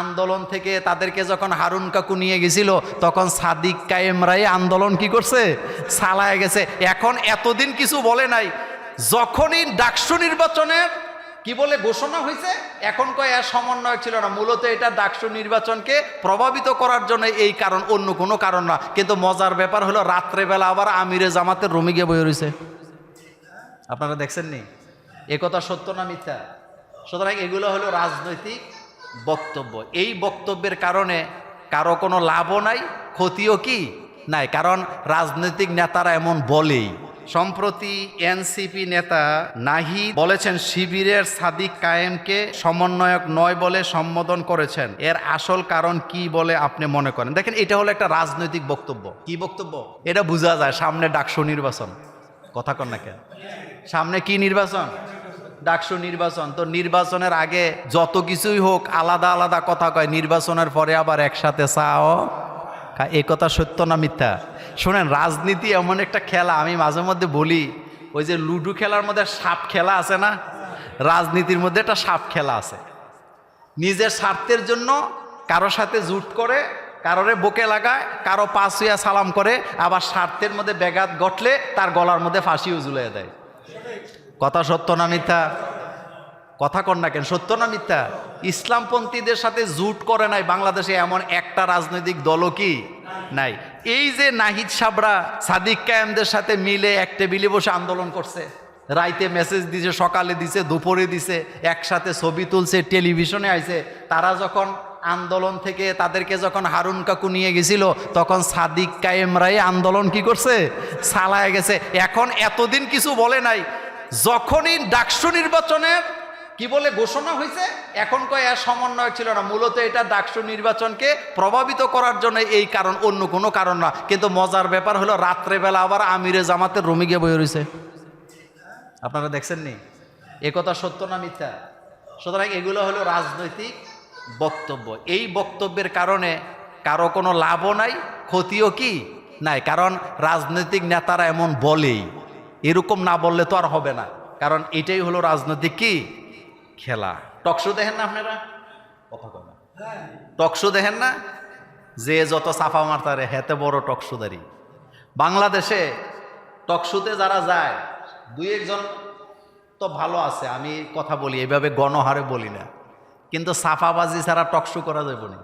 আন্দোলন থেকে তাদেরকে যখন হারুন কাকু নিয়ে গেছিল, তখন সাদিক কায়েমরাই আন্দোলন কি করছে? সালায় গেছে। এখন এতদিন কিছু বলে নাই। যখনই ডাকসু নির্বাচনের কি বলে ঘোষণা হয়েছে, এখন কয় এর সমন্বয় ছিল না। মূলত এটা ডাকসু নির্বাচনকে প্রভাবিত করার জন্য এই কারণ, অন্য কোনো কারণ না। কিন্তু মজার ব্যাপার হলো, রাত্রেবেলা আবার আমিরে জামাতের রুমি গিয়ে বই রয়েছে। আপনারা দেখছেন নি একথা সত্য না মিথ্যা? সুতরাং এগুলো হলো রাজনৈতিক বক্তব্য। এই বক্তব্যের কারণে কারও কোনো লাভও নাই, ক্ষতিও কি? নাই, কারণ রাজনৈতিক নেতারা এমন বলেই। সম্প্রতি এনসিপি নেতা নাহি বলেছেন, শিবিরের সাদিক কায়েমকে সমন্বয়ক নয় বলে সম্বোধন করেছেন। এর আসল কারণ কি বলে আপনি মনে করেন? দেখেন, এটা হলো একটা রাজনৈতিক বক্তব্য। কি বক্তব্য? এটা বোঝা যায়, সামনে ডাকসু নির্বাচন। কথা কন না কেন? সামনে কি নির্বাচন? ডাকসু নির্বাচন। তো নির্বাচনের আগে যত কিছুই হোক, আলাদা আলাদা কথা কয়, নির্বাচনের পরে আবার একসাথে চাও? এ কথা সত্য না মিথ্যা? শোনেন, রাজনীতি এমন একটা খেলা, আমি মাঝে মধ্যে বলি, ওই যে লুডু খেলার মধ্যে সাপ খেলা আছে না? রাজনীতির মধ্যে একটা সাপ খেলা আছে। নিজের স্বার্থের জন্য কারও সাথে জুট করে, কারোরে বুকে লাগায়, কারও হইয়া সালাম করে, আবার স্বার্থের মধ্যে ব্যাঘাত ঘটলে তার গলার মধ্যে ফাঁসিও ঝুলিয়ে দেয়। কথা সত্য না মিথ্যা? কথা কন না কেন, সত্য না মিথ্যা? ইসলামপন্থীদের সাথে জুট করে নাই বাংলাদেশে এমন একটা রাজনৈতিক দলও কি নাই? এই যে নাহিদ সাবরা, সাদিক কায়েমদের সাথে মিলে এক টেবিলে বসে আন্দোলন করছে। রাইতে মেসেজ দিছে, সকালে দিছে, দুপুরে দিছে, একসাথে ছবি তুলছে, টেলিভিশনে আইছে। তারা যখন আন্দোলন থেকে তাদেরকে যখন হারুন কাকু নিয়ে গেছিল, তখন সাদিক কায়েমরাই আন্দোলন কি করছে? সালায় গেছে। এখন এতদিন কিছু বলে নাই। যখনই ডাকসু নির্বাচনের কি বলে ঘোষণা হয়েছে? এখন কয় এর সমন্বয় ছিল না। মূলত এটা ডাকসু নির্বাচনকে প্রভাবিত করার জন্য এই কারণ, অন্য কোনো কারণ না। কিন্তু মজার ব্যাপার হলো, রাত্রেবেলা আবার আমিরে জামাতের রুমি গিয়ে বই রয়েছে আপনারা দেখছেন নি এ কথা সত্য না মিথ্যা? সুতরাং এগুলো হলো রাজনৈতিক বক্তব্য। এই বক্তব্যের কারণে কারও কোনো লাভও নাই, ক্ষতিও কি? নাই। কারণ রাজনৈতিক নেতারা এমন বলেই। এরকম না বললে তো আর হবে না। কারণ এটাই হলো রাজনৈতিক কি? খেলা। টকশো দেখেন না আপনারা? কথা কথা টকশো দেখেন না? যে যত সাফা মারতারে হেতে বড় টকশুদারি বাংলাদেশে টকশুতে যারা যায় দুই একজন তো ভালো আছে আমি কথা বলি এভাবে গণহারে বলি না। কিন্তু সাফাবাজি ছাড়া টকশো করা যাবে না?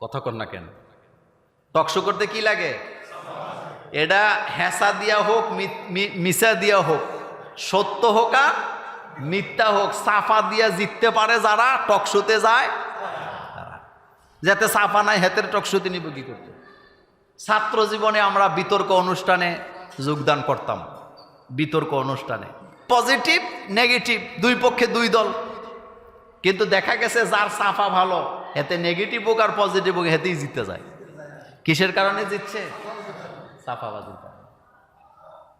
কথা কর না কেন? টকশু করতে কি লাগে? এটা হেসা দিয়া হোক মিশা দিয়া হোক, সত্য হোক আর মিথ্যা হোক, সাফা দিয়া জিততে পারে যারা, টকশুতে যায় যাতে সাফা নাই, হেতের টকশুতে নিব কি করতে? ছাত্র জীবনে আমরা বিতর্ক অনুষ্ঠানে যোগদান করতাম, বিতর্ক অনুষ্ঠানে। পজিটিভ, নেগেটিভ, দুই পক্ষে দুই দল। কিন্তু দেখা গেছে যার সাফা ভালো এতে নেগেটিভ হোক আর পজিটিভ হোক, হেতেই জিতে যায়। কিসের কারণে জিতছে? সাফাবাজির কারণে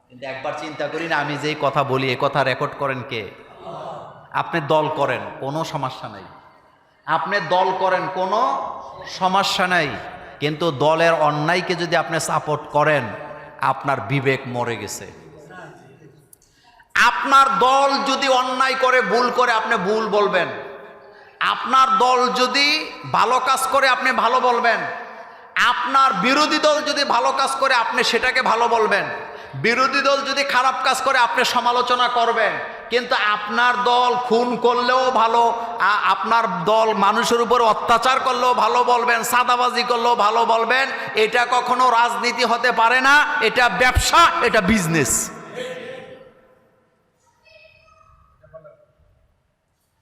কিন্তু একবার চিন্তা করি না, আমি যেই কথা বলি, এ কথা রেকর্ড করেন কে? আপনি দল করেন, কোনো সমস্যা নাই। আপনি দল করেন, কোনো সমস্যা নাই। কিন্তু দলের অন্যায়কে যদি আপনি সাপোর্ট করেন, আপনার বিবেক মরে গেছে। আপনার দল যদি অন্যায় করে, ভুল করে, আপনি ভুল বলবেন। আপনার দল যদি ভালো কাজ করে, আপনি ভালো বলবেন। আপনার বিরোধী দল যদি ভালো কাজ করে, আপনি সেটাকে ভালো বলবেন। বিরোধী দল যদি খারাপ কাজ করে, আপনি সমালোচনা করবেন। কিন্তু আপনার দল খুন করলেও ভালো আপনার দল মানুষের উপর অত্যাচার করলেও ভালো বলবেন, সাদাবাজি করলেও ভালো বলবেন। এটা কখনো রাজনীতি হতে পারে না, এটা ব্যবসা, এটা বিজনেস।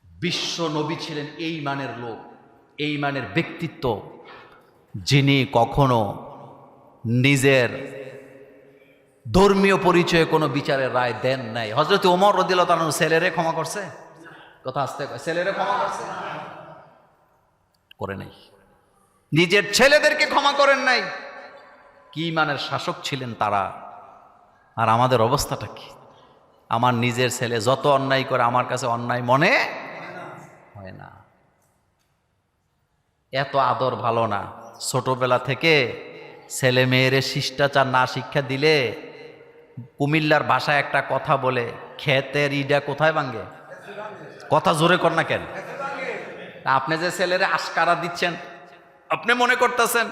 বিশ্ব নবী ছিলেন এই মানের লোক, এই মানের ব্যক্তিত্ব। যিনি কখনো নিজের ধর্মীয় পরিচয়ে কোনো বিচারের রায় দেন নাই। হজরত ওমর রদিল ছেলেরে ক্ষমা করছে? কথা আসতে ছেলেরে ক্ষমা করছে? করে নাই। নিজের ছেলেদেরকে ক্ষমা করেন নাই। কি মানের শাসক ছিলেন তারা? আর আমাদের অবস্থাটা কি? আমার নিজের ছেলে যত অন্যায় করে আমার কাছে অন্যায় মনে হয় না। এত আদর ভালো না। ছোটবেলা থেকে ছেলে মেয়েরে শিষ্টাচার না শিক্ষা দিলে কুমিল্লার ভাষায় একটা কথা বলে ক্ষেতের ইডা কোথায় ভাঙ্গে? কথা জোরে কর না কেন? আপনি যে ছেলেরে আশকারা দিচ্ছেন, আপনি মনে করতেছেন,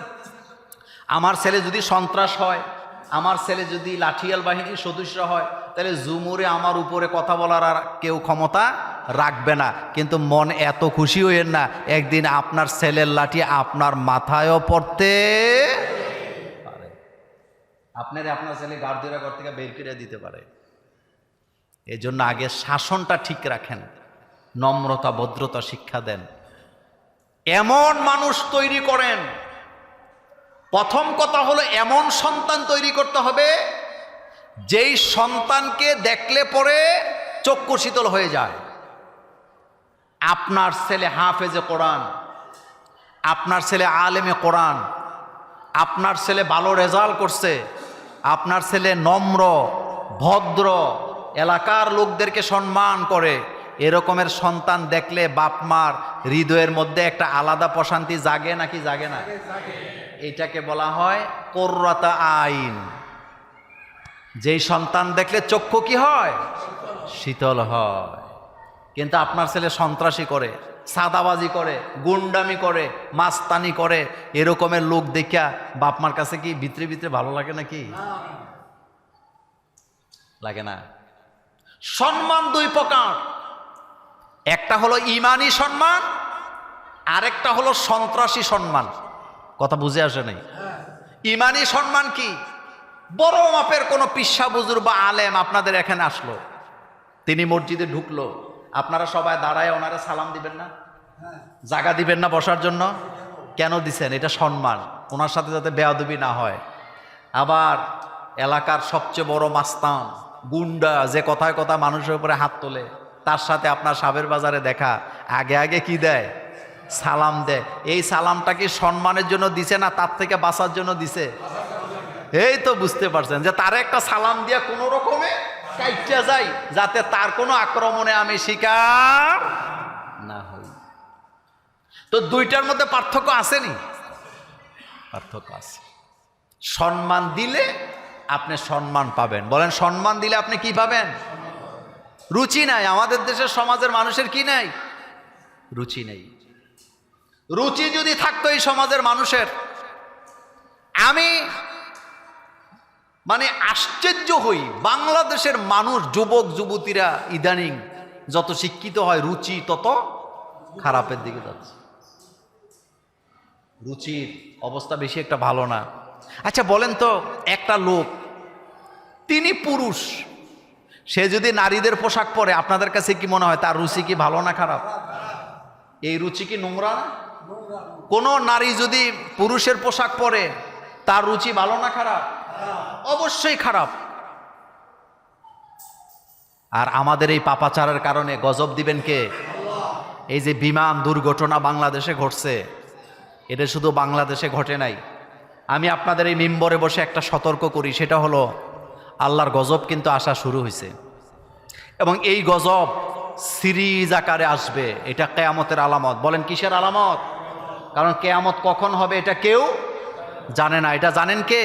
আমার ছেলে যদি সন্ত্রাস হয়, আমার ছেলে যদি লাঠিয়াল বাহিনীর সদস্য হয় তাহলে জুমুরে আমার উপরে কথা বলার আর কেউ ক্ষমতা রাখবে না। কিন্তু মন এত খুশি হইয়েন না, একদিন আপনার ছেলের লাঠি আপনার মাথায়ও পড়তে পারে। আপনার আপনার ছেলে গার্দিরা ঘর থেকে বের করে দিতে পারে। এই জন্য আগে শাসনটা ঠিক রাখেন, নম্রতা, ভদ্রতা শিক্ষা দেন। এমন মানুষ তৈরি করেন। প্রথম কথা হলো এমন সন্তান তৈরি করতে হবে যেই সন্তানকে দেখলে পরে চক্ষু শীতল হয়ে যায়। আপনার ছেলে হাফেজে কোরআন আপনার ছেলে আলেমে কোরআন আপনার ছেলে ভালো রেজাল্ট করছে আপনার ছেলে নম্র ভদ্র এলাকার লোকদেরকে সম্মান করে এরকমের সন্তান দেখলে বাপ মার হৃদয়ের মধ্যে একটা আলাদা প্রশান্তি জাগে নাকি জাগে না? এটাকে বলা হয় কোর্রাতা আইন। যেই সন্তান দেখলে চক্ষু কি হয়? শীতল হয়। কিন্তু আপনার ছেলে সন্ত্রাসী করে সাদাবাজি করে গুন্ডামি করে মাস্তানি করে এরকমের লোক দেখিয়া বাপমার কাছে কি ভিতরে ভিতরে ভালো লাগে নাকি? লাগে না। সম্মান দুই প্রকার। একটা হলো ইমানি সম্মান আরেকটা হলো সন্ত্রাসী সম্মান। কথা বুঝে আসে নাই? ইমানি সম্মান কি? বড় মাপের কোনো পিসা বুজুর বা আলেম আপনাদের এখানে আসলো। তিনি মসজিদে ঢুকলো। আপনারা সবাই দাঁড়ায় ওনারা সালাম দিবেন না? জায়গা দিবেন না বসার জন্য? কেন দিছেন? এটা সম্মান। ওনার সাথে যাতে বেয়াদবি না হয়। আবার এলাকার সবচেয়ে বড় মাস্তান, গুন্ডা, যে কথায় কথা মানুষের উপরে হাত তোলে, তার সাথে আপনার সাবের বাজারে দেখা। আগে আগে কি দেয়? সালাম দেয়। এই সালামটা কি সম্মানের জন্য দিছে না তার থেকে বাঁচার জন্য দিছে? এই তো বুঝতে পারছেন যে তার একটা সালাম দিয়া কোনো রকমে কাইটা যাই যাতে তার কোনো আক্রমণে আমি শিকার না হই। তো দুইটার মধ্যে পার্থক্য আসেনি? পার্থক্য আছে। সম্মান দিলে আপনি সম্মান পাবেন। বলেন, সম্মান দিলে আপনি কি পাবেন? রুচি নাই। আমাদের দেশের সমাজের মানুষের কি নাই? রুচি নেই। রুচি যদি থাকতো এই সমাজের মানুষের, আমি মানে আশ্চর্য হই, বাংলাদেশের মানুষ, যুবক, যুবতীরা ইদানিং যত শিক্ষিত হয়, রুচি তত খারাপের দিকে যাচ্ছে। রুচির অবস্থা বেশি একটা ভালো না। আচ্ছা বলেন তো, একটা লোক, তিনি পুরুষ, সে যদি নারীদের পোশাক পরে, আপনাদের কাছে কি মনে হয় তার রুচি কি ভালো না খারাপ? এই রুচি কি নোংরা কোনো নারী যদি পুরুষের পোশাক পরে তার রুচি ভালো না খারাপ? অবশ্যই খারাপ। আর আমাদের এই পাপাচারের কারণে গজব দিবেন কে? এই যে বিমান দুর্ঘটনা বাংলাদেশে ঘটছে এটা শুধু বাংলাদেশে ঘটে নাই। আমি আপনাদের এই মিম্বরে বসে একটা সতর্ক করি সেটা হলো আল্লাহর গজব কিন্তু আসা শুরু হয়েছে। এবং এই গজব সিরিজ আকারে আসবে এটা কেয়ামতের আলামত। বলেন কিসের আলামত? কারণ কেয়ামত কখন হবে এটা কেউ জানে না এটা জানেন কে?